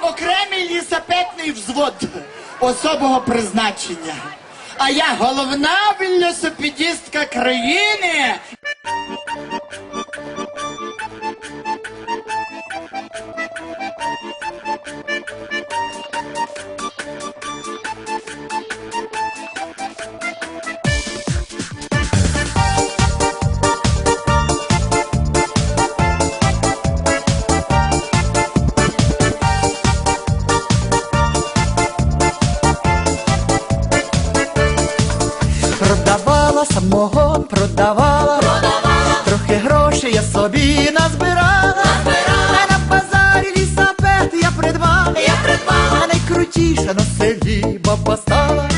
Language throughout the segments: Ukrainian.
навіть окремий лісапетний взвод особого призначення. А я головна велосипедістка країни. Продавала самого, продавала, продавала, трохи грошей я собі назбирала, назбирала. на базарі лісапет я придбала, я придбала. Найкрутіша на селі баба стала.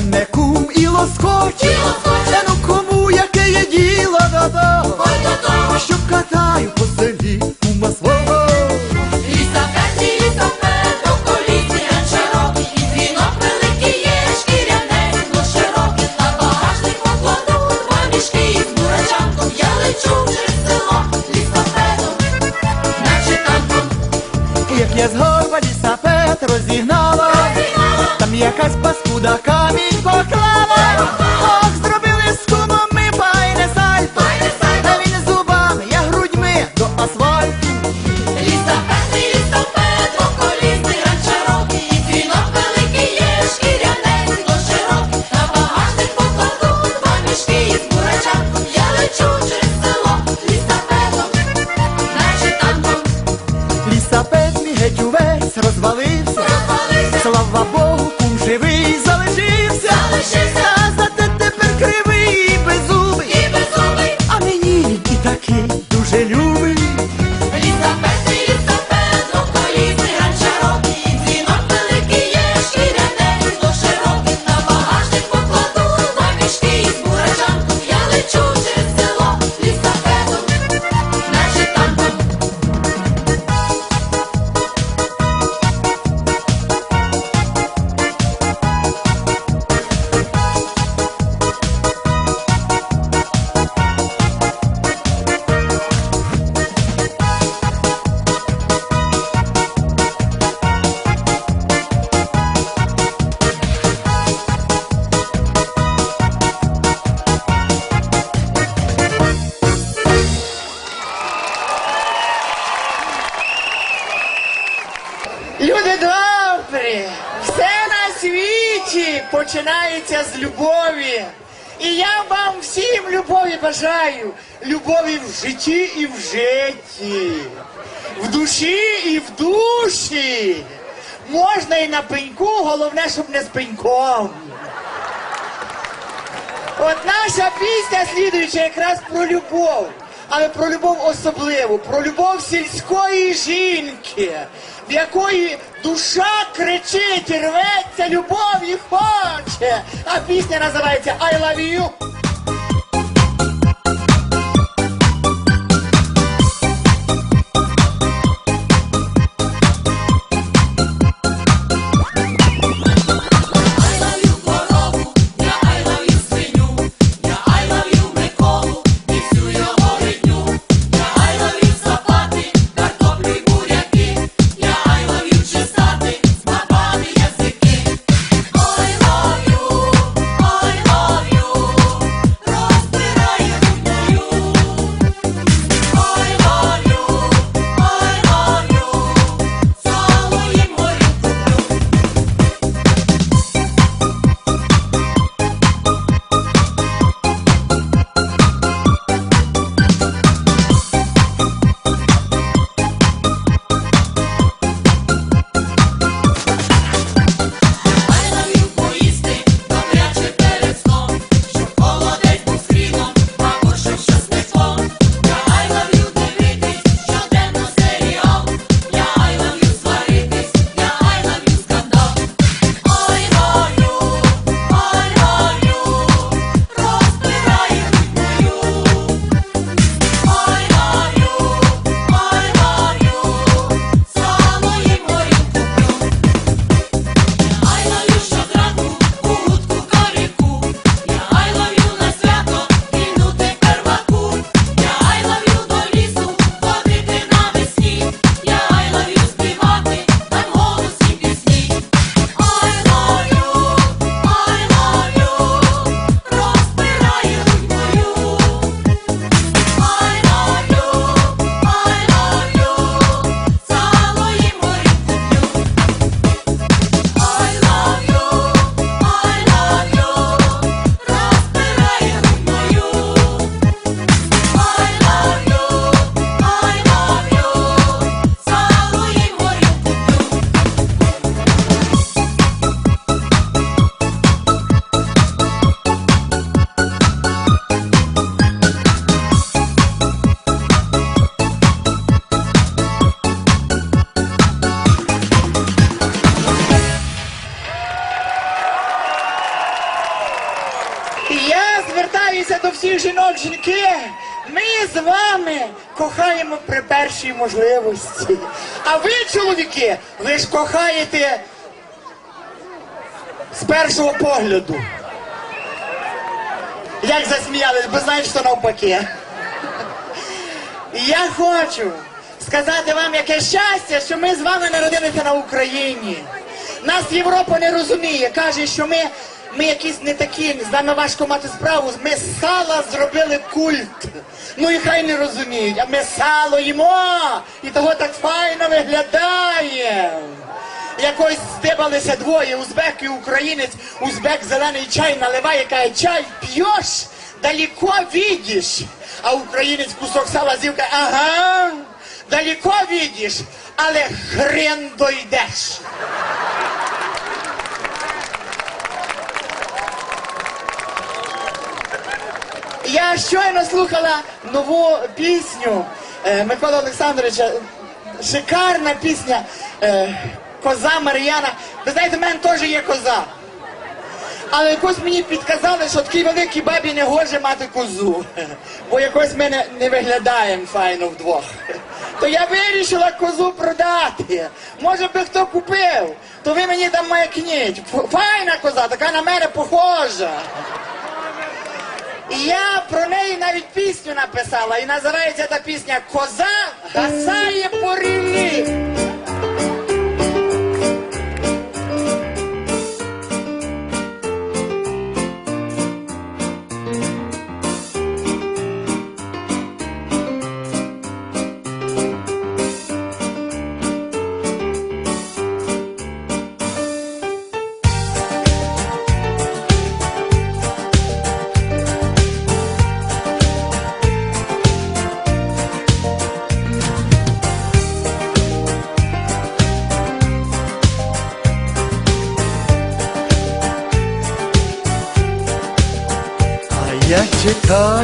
мене кум і лоскоч. Люди добрі, все на світі починається з любові. І я вам всім любові бажаю. Любові в житті і в житті, в душі і в душі. Можна і на пеньку, головне, щоб не з пеньком. От наша пісня слідуюча якраз про любов але про любов особливу, про любов сільської жінки, в якої душа кричить, рветься, любов і хоче. А пісня називається «I love you». Вами кохаємо при першій можливості. А ви, чоловіки, ви ж кохаєте з першого погляду. Як засміялись, бо знаєш, що навпаки. Я хочу сказати вам, яке щастя, що ми з вами народилися на Україні. Нас Європа не розуміє, каже, що ми, ми якісь не такі, з нами важко мати справу. Ми з сала зробили культ. Ну і хай не розуміють, а ми сало їмо, і того так файно виглядає. Якось здибалися двоє, узбек і українець, узбек зелений чай наливає, каже, чай п'єш, далеко видиш. А українець кусок сала з'їв, каже, ага, далеко видиш, але хрен дойдеш. Я щойно слухала нову пісню е, Миколи Олександровича. Шикарна пісня е, Коза Мар'яна. Ви знаєте, в мене теж є коза. Але якось мені підказали, що такій великій бабі не гоже мати козу. Бо якось ми не, не виглядаємо файно вдвох. То я вирішила козу продати. Може би хто купив, то ви мені там маякніть. Файна коза, така на мене похожа. І я про неї навіть пісню написала, і називається та пісня Коза гасає по ріллі.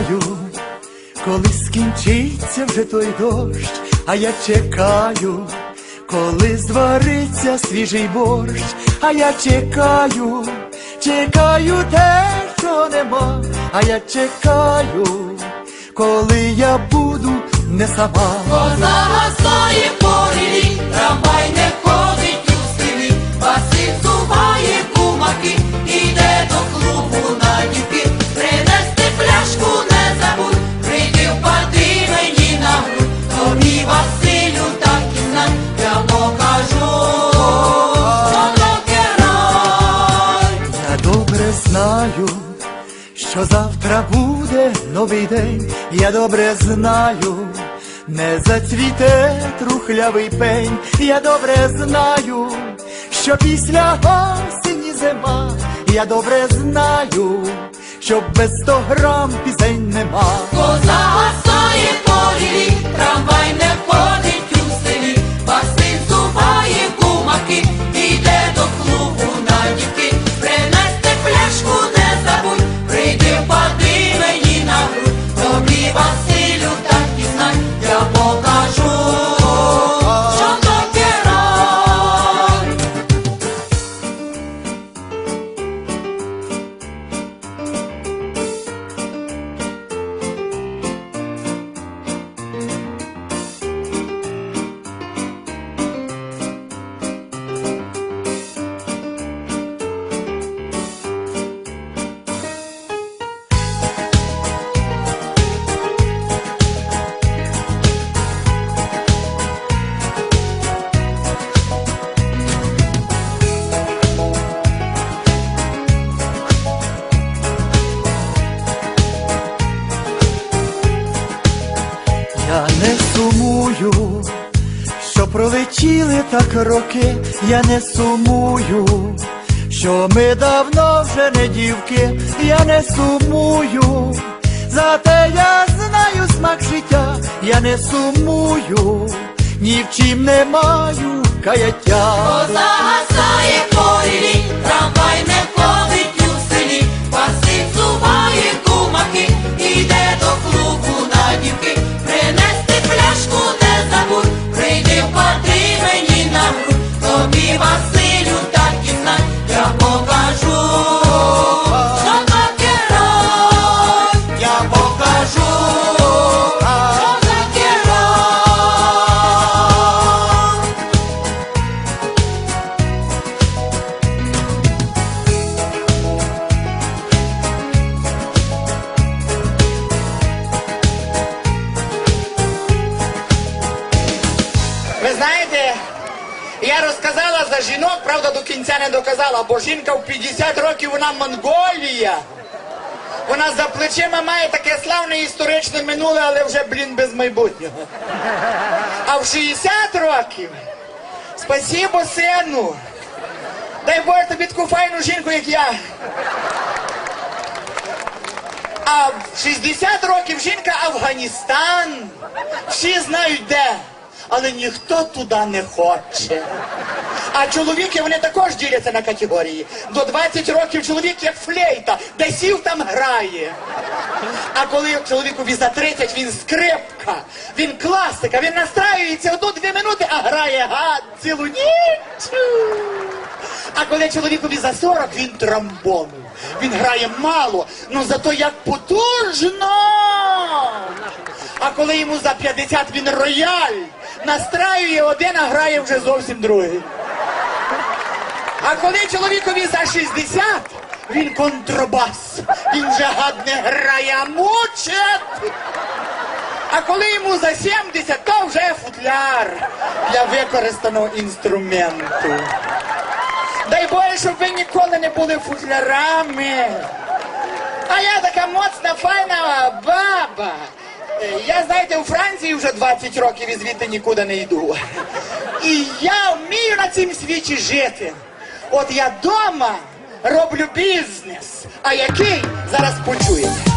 Чекаю, коли скінчиться вже той дощ, а я чекаю, коли звариться свіжий борщ, а я чекаю, чекаю те, що нема, а я чекаю, коли я буду не сама. Бо гасає Я добре знаю, не зацвіте трухлявий пень. Я добре знаю, що після осені зима. Я добре знаю, що без сто грам пісень нема. Так роки, я не сумую, що ми давно вже не дівки, я не сумую, зате я знаю смак життя, я не сумую, ні в чим не маю каяття. Коза гасає по трамвай не ходить у селі, Василь зубає кумаки, іде до клубу на дівки, принести пляшку не забудь, прийди впади мені тобі Василю не доказала, бо жінка в 50 років вона Монголія. Вона за плечима має таке славне історичне минуле, але вже, блін, без майбутнього. А в 60 років, спасибо, сину. Дай Боже тобі таку файну жінку, як я. А в 60 років жінка Афганістан. Всі знають де, але ніхто туди не хоче. А чоловіки вони також діляться на категорії. До 20 років чоловік як флейта, де сів там грає. А коли чоловікові за 30, він скрипка, він класика, він настраюється одну-дві минути, а грає гад цілу ніч. А коли чоловікові за 40, він тромбон. Він грає мало, ну зато як потужно. А коли йому за 50 він рояль, настраює один, а грає вже зовсім другий. А коли чоловікові за 60, він контрабас. Він вже гад не грає, мучить. А коли йому за 70, то вже футляр для використаного інструменту. Дай Боже, щоб ви ніколи не були футлярами. А я така моцна, файна баба. Е, Я, знаєте, у Франції вже 20 років і звідти нікуди не йду. І я вмію на цім світі жити. От я дома роблю бізнес. А який зараз почуєте.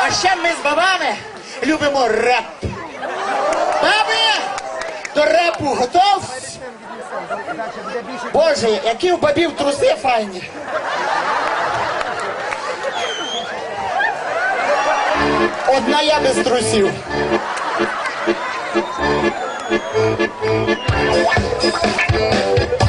А ще ми з бабами любимо реп. Баби, до репу готов? Боже, які у бабів труси файні. Одна я без трусів. Я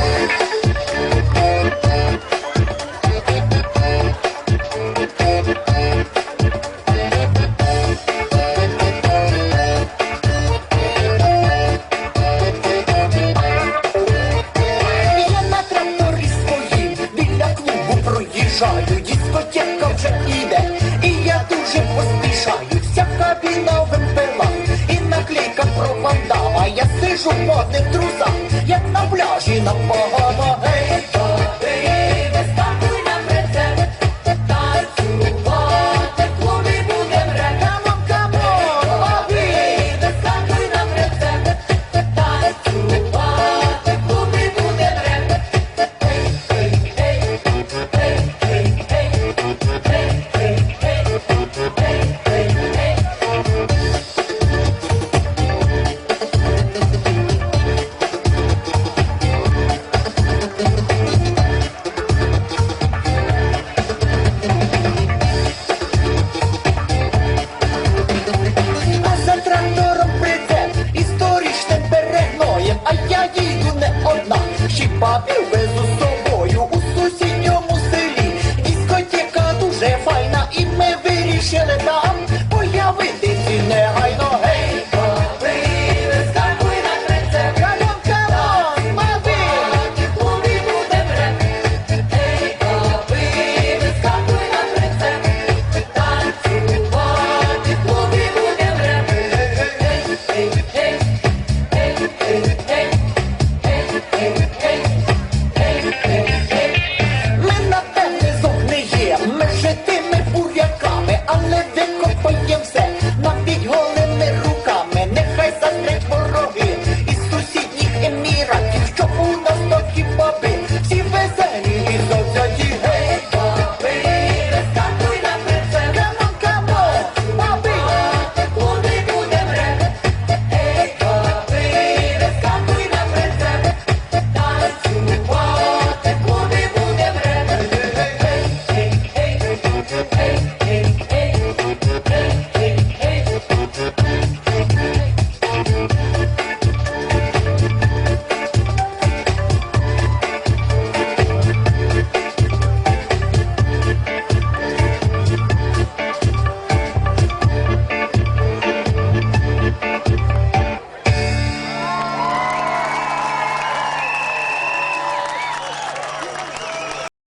проїжджаю, дискотека вже іде, і я дуже поспішаю. Вся кабіна вимпела, і наклейка пропадала. Я сижу в модних трусах, як на пляжі на Багамах.